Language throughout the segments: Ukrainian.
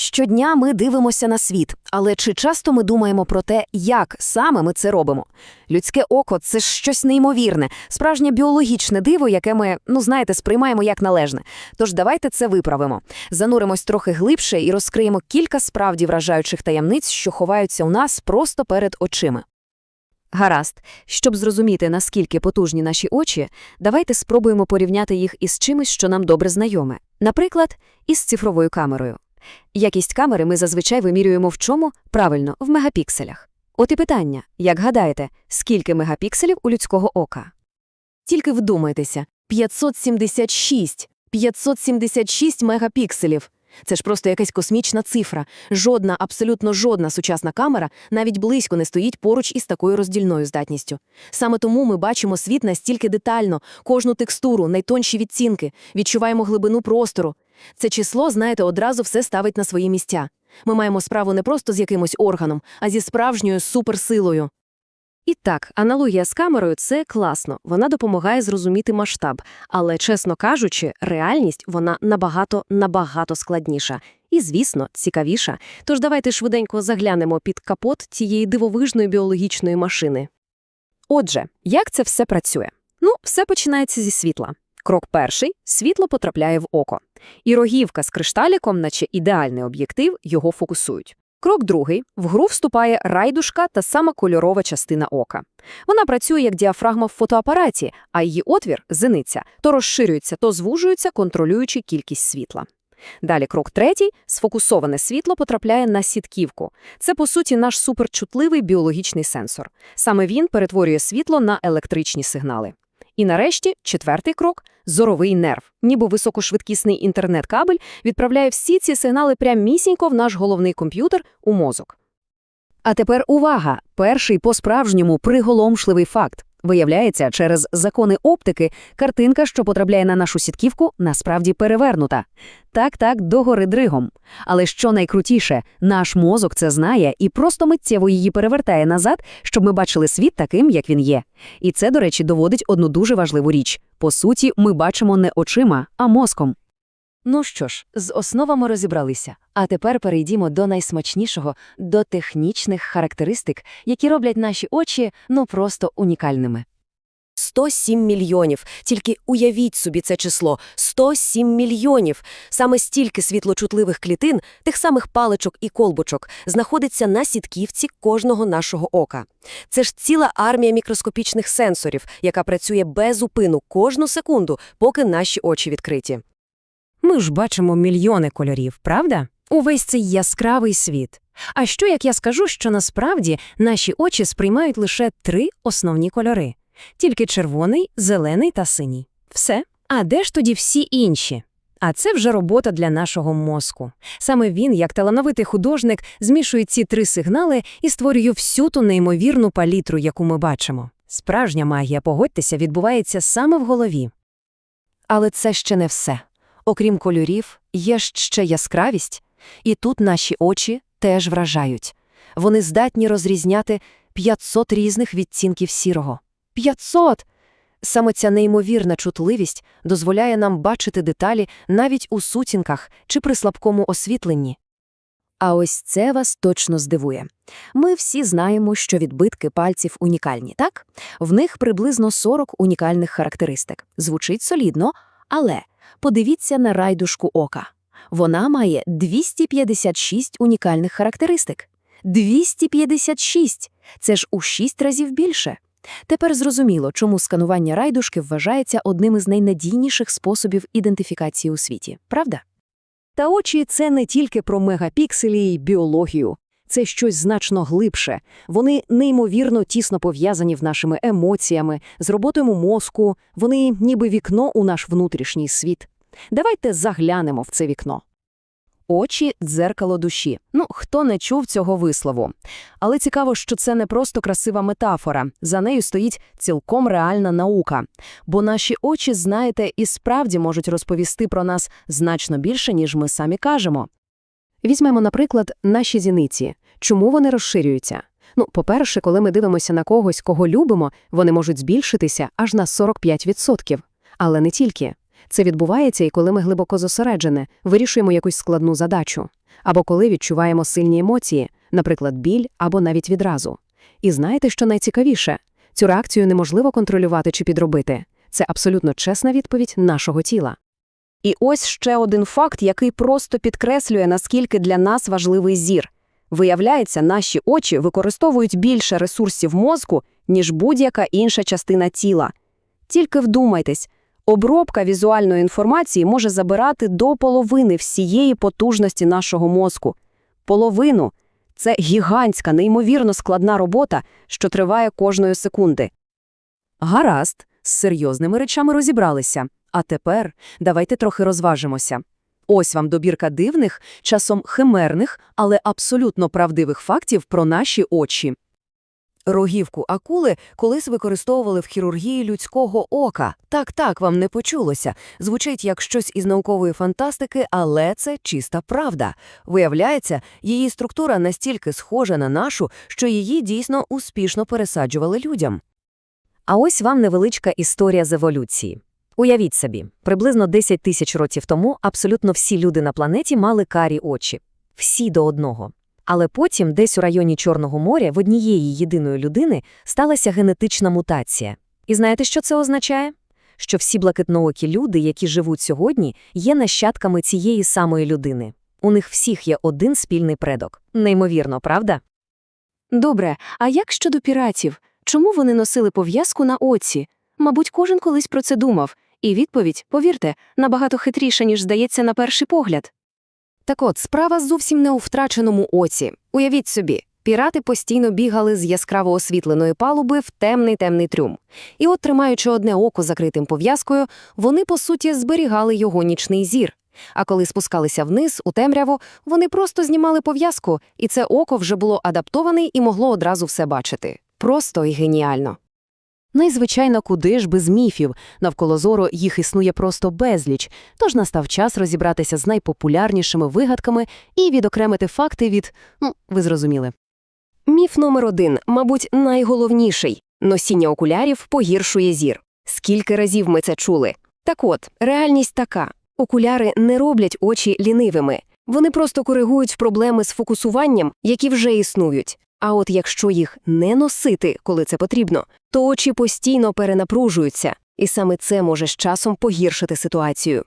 Щодня ми дивимося на світ, але чи часто ми думаємо про те, як саме ми це робимо? Людське око це щось неймовірне, справжнє біологічне диво, яке ми, ну знаєте, сприймаємо як належне. Тож давайте це виправимо. Зануримось трохи глибше і розкриємо кілька справді вражаючих таємниць, що ховаються у нас просто перед очима. Гаразд, щоб зрозуміти, наскільки потужні наші очі, давайте спробуємо порівняти їх із чимось, що нам добре знайоме. Наприклад, із цифровою камерою. Якість камери ми зазвичай вимірюємо в чому? Правильно, в мегапікселях. От і питання, як гадаєте, скільки мегапікселів у людського ока? Тільки вдумайтеся, 576, 576 мегапікселів. Це ж просто якась космічна цифра. Жодна, абсолютно жодна сучасна камера навіть близько не стоїть поруч із такою роздільною здатністю. Саме тому ми бачимо світ настільки детально, кожну текстуру, найтонші відцінки, відчуваємо глибину простору. Це число, знаєте, одразу все ставить на свої місця. Ми маємо справу не просто з якимось органом, а зі справжньою суперсилою. І так, аналогія з камерою це класно, вона допомагає зрозуміти масштаб, але, чесно кажучи, реальність вона набагато набагато складніша і, звісно, цікавіша. Тож давайте швиденько заглянемо під капот цієї дивовижної біологічної машини. Отже, як це все працює? Ну, все починається зі світла. Крок перший світло потрапляє в око. І рогівка з кришталіком, наче ідеальний об'єктив, його фокусують. Крок другий в гру вступає райдушка та сама кольорова частина ока. Вона працює як діафрагма в фотоапараті, а її отвір зениця, то розширюється, то звужується, контролюючи кількість світла. Далі крок третій сфокусоване світло потрапляє на сітківку. Це, по суті, наш суперчутливий біологічний сенсор. Саме він перетворює світло на електричні сигнали. І нарешті четвертий крок зоровий нерв, ніби високошвидкісний інтернет-кабель відправляє всі ці сигнали прямісінько в наш головний комп'ютер у мозок. А тепер увага! Перший по-справжньому приголомшливий факт. Виявляється, через закони оптики картинка, що потрапляє на нашу сітківку, насправді перевернута. Так-так, догори дригом. Але що найкрутіше, наш мозок це знає і просто миттєво її перевертає назад, щоб ми бачили світ таким, як він є. І це, до речі, доводить одну дуже важливу річ. По суті, ми бачимо не очима, а мозком. Ну що ж, з основами розібралися. А тепер перейдімо до найсмачнішого, до технічних характеристик, які роблять наші очі ну просто унікальними. 107 мільйонів. Тільки уявіть собі це число 107 мільйонів. Саме стільки світлочутливих клітин, тих самих паличок і колбочок, знаходиться на сітківці кожного нашого ока. Це ж ціла армія мікроскопічних сенсорів, яка працює без упину кожну секунду, поки наші очі відкриті. Ми ж бачимо мільйони кольорів, правда? Увесь цей яскравий світ. А що як я скажу, що насправді наші очі сприймають лише три основні кольори: тільки червоний, зелений та синій. Все. А де ж тоді всі інші? А це вже робота для нашого мозку. Саме він, як талановитий художник, змішує ці три сигнали і створює всю ту неймовірну палітру, яку ми бачимо. Справжня магія, погодьтеся, відбувається саме в голові. Але це ще не все. Окрім кольорів, є ще яскравість, і тут наші очі теж вражають. Вони здатні розрізняти 500 різних відцінків сірого. 500! Саме ця неймовірна чутливість дозволяє нам бачити деталі навіть у сутінках чи при слабкому освітленні. А ось це вас точно здивує. Ми всі знаємо, що відбитки пальців унікальні, так? В них приблизно 40 унікальних характеристик. Звучить солідно, але подивіться на райдушку ока. Вона має 256 унікальних характеристик. 256! Це ж у 6 разів більше. Тепер зрозуміло, чому сканування райдушки вважається одним із найнадійніших способів ідентифікації у світі, правда? Та очі це не тільки про мегапікселі й біологію. Це щось значно глибше. Вони неймовірно тісно пов'язані в нашими емоціями, з роботою мозку, вони ніби вікно у наш внутрішній світ. Давайте заглянемо в це вікно. Очі дзеркало душі. Ну, хто не чув цього вислову. Але цікаво, що це не просто красива метафора, за нею стоїть цілком реальна наука. Бо наші очі, знаєте, і справді можуть розповісти про нас значно більше, ніж ми самі кажемо. Візьмемо, наприклад, наші зіниці. Чому вони розширюються? Ну, по-перше, коли ми дивимося на когось, кого любимо, вони можуть збільшитися аж на 45%. Але не тільки. Це відбувається і коли ми глибоко зосереджені, вирішуємо якусь складну задачу, або коли відчуваємо сильні емоції, наприклад, біль або навіть відразу. І знаєте, що найцікавіше? Цю реакцію неможливо контролювати чи підробити. Це абсолютно чесна відповідь нашого тіла. І ось ще один факт, який просто підкреслює, наскільки для нас важливий зір. Виявляється, наші очі використовують більше ресурсів мозку, ніж будь-яка інша частина тіла. Тільки вдумайтесь, обробка візуальної інформації може забирати до половини всієї потужності нашого мозку. Половину – це гігантська, неймовірно складна робота, що триває кожної секунди. Гаразд, з серйозними речами розібралися. А тепер давайте трохи розважимося. Ось вам добірка дивних, часом химерних, але абсолютно правдивих фактів про наші очі. Рогівку акули колись використовували в хірургії людського ока. Так-так, вам не почулося. Звучить як щось із наукової фантастики, але це чиста правда. Виявляється, її структура настільки схожа на нашу, що її дійсно успішно пересаджували людям. А ось вам невеличка історія з еволюції. Уявіть собі, приблизно 10 тисяч років тому абсолютно всі люди на планеті мали карі очі. Всі до одного. Але потім, десь у районі Чорного моря, в однієї єдиної людини сталася генетична мутація. І знаєте, що це означає? Що всі блакитноокі люди, які живуть сьогодні, є нащадками цієї самої людини. У них всіх є один спільний предок. Неймовірно, правда? Добре, а як щодо піратів? Чому вони носили пов'язку на оці? Мабуть, кожен колись про це думав. І відповідь, повірте, набагато хитріша, ніж здається на перший погляд. Так от, справа зовсім не у втраченому оці. Уявіть собі, пірати постійно бігали з яскраво освітленої палуби в темний темний трюм. І от, тримаючи одне око закритим пов'язкою, вони, по суті, зберігали його нічний зір. А коли спускалися вниз, у темряву, вони просто знімали пов'язку, і це око вже було адаптоване і могло одразу все бачити. Просто і геніально. Найзвичайно, куди ж без міфів, навколо зору їх існує просто безліч, тож настав час розібратися з найпопулярнішими вигадками і відокремити факти від, ну, ви зрозуміли. Міф номер один, мабуть, найголовніший. Носіння окулярів погіршує зір. Скільки разів ми це чули? Так от, реальність така. Окуляри не роблять очі лінивими. Вони просто коригують проблеми з фокусуванням, які вже існують. А от якщо їх не носити, коли це потрібно, то очі постійно перенапружуються, і саме це може з часом погіршити ситуацію.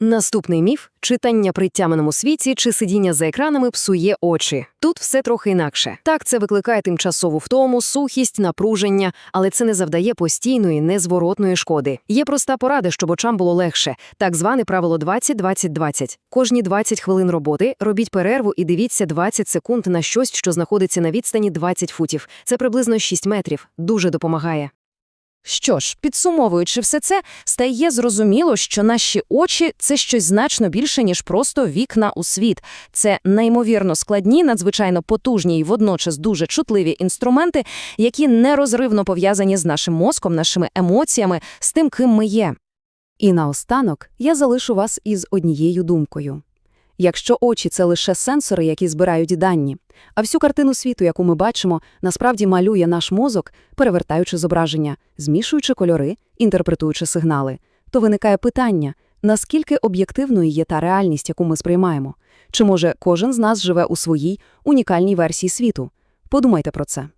Наступний міф – читання при тяманому світі чи сидіння за екранами псує очі. Тут все трохи інакше. Так, це викликає тимчасову втому, сухість, напруження, але це не завдає постійної, незворотної шкоди. Є проста порада, щоб очам було легше. Так зване правило 20-20-20. Кожні 20 хвилин роботи робіть перерву і дивіться 20 секунд на щось, що знаходиться на відстані 20 футів. Це приблизно 6 метрів. Дуже допомагає. Що ж, підсумовуючи все це, стає зрозуміло, що наші очі – це щось значно більше, ніж просто вікна у світ. Це неймовірно складні, надзвичайно потужні і водночас дуже чутливі інструменти, які нерозривно пов'язані з нашим мозком, нашими емоціями, з тим, ким ми є. І наостанок я залишу вас із однією думкою. Якщо очі – це лише сенсори, які збирають дані, а всю картину світу, яку ми бачимо, насправді малює наш мозок, перевертаючи зображення, змішуючи кольори, інтерпретуючи сигнали, то виникає питання, наскільки об'єктивною є та реальність, яку ми сприймаємо? Чи може кожен з нас живе у своїй унікальній версії світу? Подумайте про це.